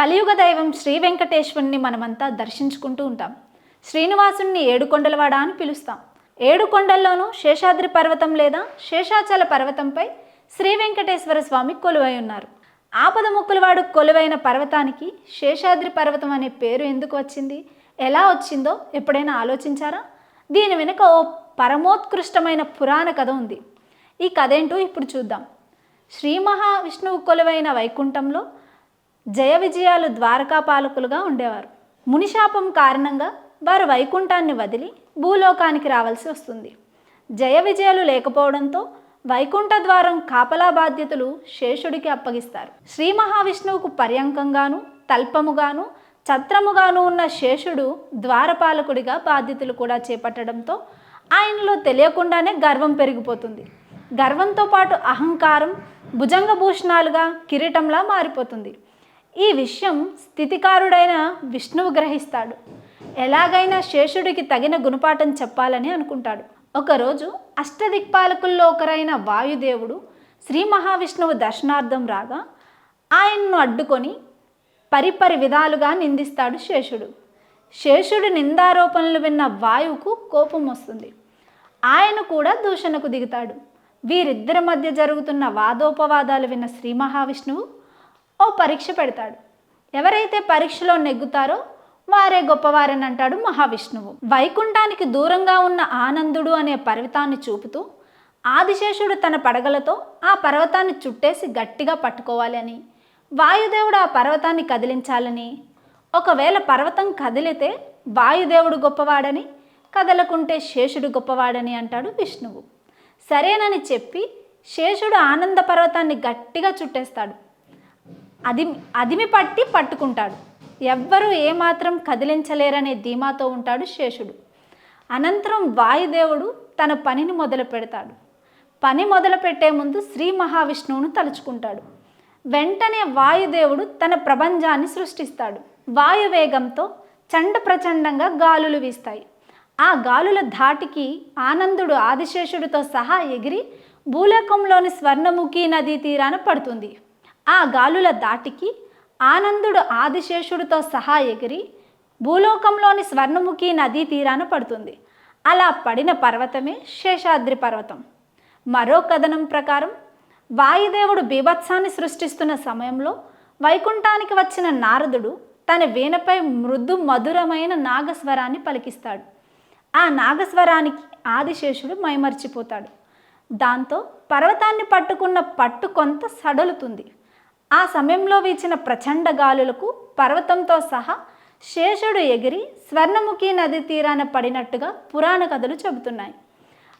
కలియుగ దైవం శ్రీ వెంకటేశ్వరుని మనమంతా దర్శించుకుంటూ ఉంటాం. శ్రీనివాసుని ఏడుకొండలవాడ అని పిలుస్తాం. ఏడుకొండల్లోనూ శేషాద్రి పర్వతం లేదా శేషాచల పర్వతంపై శ్రీ వెంకటేశ్వర స్వామి కొలువై ఉన్నారు. ఆపద ముక్కులవాడు కొలువైన పర్వతానికి శేషాద్రి పర్వతం అనే పేరు ఎందుకు వచ్చింది? ఎలా వచ్చిందో ఎప్పుడైనా ఆలోచించారా? దీని వెనుక ఓ పరమోత్కృష్టమైన పురాణ కథ ఉంది. ఈ కథ ఏంటో ఇప్పుడు చూద్దాం. శ్రీ మహావిష్ణువు కొలువైన వైకుంఠంలో జయ విజయాలు ద్వారకా పాలకులుగా ఉండేవారు. మునిశాపం కారణంగా వారు వైకుంఠాన్ని వదిలి భూలోకానికి రావాల్సి వస్తుంది. జయ విజయాలు లేకపోవడంతో వైకుంఠ ద్వారం కాపలా బాధ్యతలు శేషుడికి అప్పగిస్తారు. శ్రీ మహావిష్ణువుకు పర్యంకంగాను తల్పముగాను ఛత్రముగాను ఉన్న శేషుడు ద్వారపాలకుడిగా బాధ్యతలు కూడా చేపట్టడంతో ఆయనలో తెలియకుండానే గర్వం పెరిగిపోతుంది. గర్వంతో పాటు అహంకారం భుజంగభూషణాలుగా కిరీటంలా మారిపోతుంది. ఈ విషయం స్థితికారుడైన విష్ణువు గ్రహిస్తాడు. ఎలాగైనా శేషుడికి తగిన గుణపాఠం చెప్పాలని అనుకుంటాడు. ఒకరోజు అష్టదిక్పాలకుల్లో ఒకరైన వాయుదేవుడు శ్రీ మహావిష్ణువు దర్శనార్థం రాగా ఆయన్ను అడ్డుకొని పరిపరి విధాలుగా నిందిస్తాడు శేషుడు. శేషుడి నిందారోపణలు విన్న వాయువుకు కోపం వస్తుంది. ఆయన కూడా దూషణకు దిగుతాడు. వీరిద్దరి మధ్య జరుగుతున్న వాదోపవాదాలు విన్న శ్రీ మహావిష్ణువు ఓ పరీక్ష పెడతాడు. ఎవరైతే పరీక్షలో నెగ్గుతారో వారే గొప్పవారని అంటాడు మహావిష్ణువు. వైకుంఠానికి దూరంగా ఉన్న ఆనందుడు అనే పర్వతాన్ని చూపుతూ ఆదిశేషుడు తన పడగలతో ఆ పర్వతాన్ని చుట్టేసి గట్టిగా పట్టుకోవాలని వాయుదేవుడు ఆ పర్వతాన్ని కదిలించాలని ఒకవేళ పర్వతం కదిలితే వాయుదేవుడు గొప్పవాడని కదలకుంటే శేషుడు గొప్పవాడని అంటాడు విష్ణువు. సరేనని చెప్పి శేషుడు ఆనంద పర్వతాన్ని గట్టిగా చుట్టేస్తాడు. అదిమి అదిమి పట్టి పట్టుకుంటాడు. ఎవ్వరూ ఏమాత్రం కదిలించలేరనే ధీమాతో ఉంటాడు శేషుడు. అనంతరం వాయుదేవుడు తన పనిని మొదలు పెడతాడు. పని మొదలు పెట్టే ముందు శ్రీ మహావిష్ణువును తలుచుకుంటాడు. వెంటనే వాయుదేవుడు తన ప్రపంచాన్ని సృష్టిస్తాడు. వాయువేగంతో చండ ప్రచండంగా గాలులు వీస్తాయి. ఆ గాలుల ధాటికి ఆనందుడు ఆదిశేషుడితో సహా ఎగిరి భూలోకంలోని స్వర్ణముఖి నదీ తీరాన పడుతుంది. ఆ గాలుల దాటికి ఆనందుడు ఆదిశేషుడితో సహా ఎగిరి భూలోకంలోని స్వర్ణముఖి నదీ తీరాన పడుతుంది. అలా పడిన పర్వతమే శేషాద్రి పర్వతం. మరో కథనం ప్రకారం వాయుదేవుడు బీభత్సాన్ని సృష్టిస్తున్న సమయంలో వైకుంఠానికి వచ్చిన నారదుడు తన వీణపై మృదు మధురమైన నాగస్వరాన్ని పలికిస్తాడు. ఆ నాగస్వరానికి ఆదిశేషుడు మైమర్చిపోతాడు. దాంతో పర్వతాన్ని పట్టుకున్న పట్టు కొంత సడలుతుంది. ఆ సమయంలో వీచిన ప్రచండ గాలులకు పర్వతంతో సహా శేషుడు ఎగిరి స్వర్ణముఖి నది తీరాన పడినట్టుగా పురాణ కథలు చెబుతున్నాయి.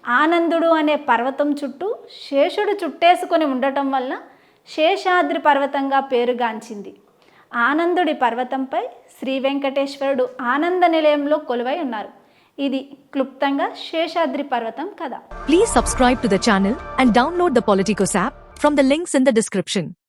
ఆనందుడు అనే పర్వతం చుట్టూ శేషుడు చుట్టేసుకొని ఉండటం వల్ల శేషాద్రి పర్వతంగా పేరుగాంచింది ఆనందుడి పర్వతంపై శ్రీ వెంకటేశ్వరుడు ఆనంద నిలయంలో కొలువై ఉన్నారు. ఇది క్లుప్తంగా శేషాద్రి పర్వతం కథ. Please subscribe to the channel and download the Politicos app from the links in the description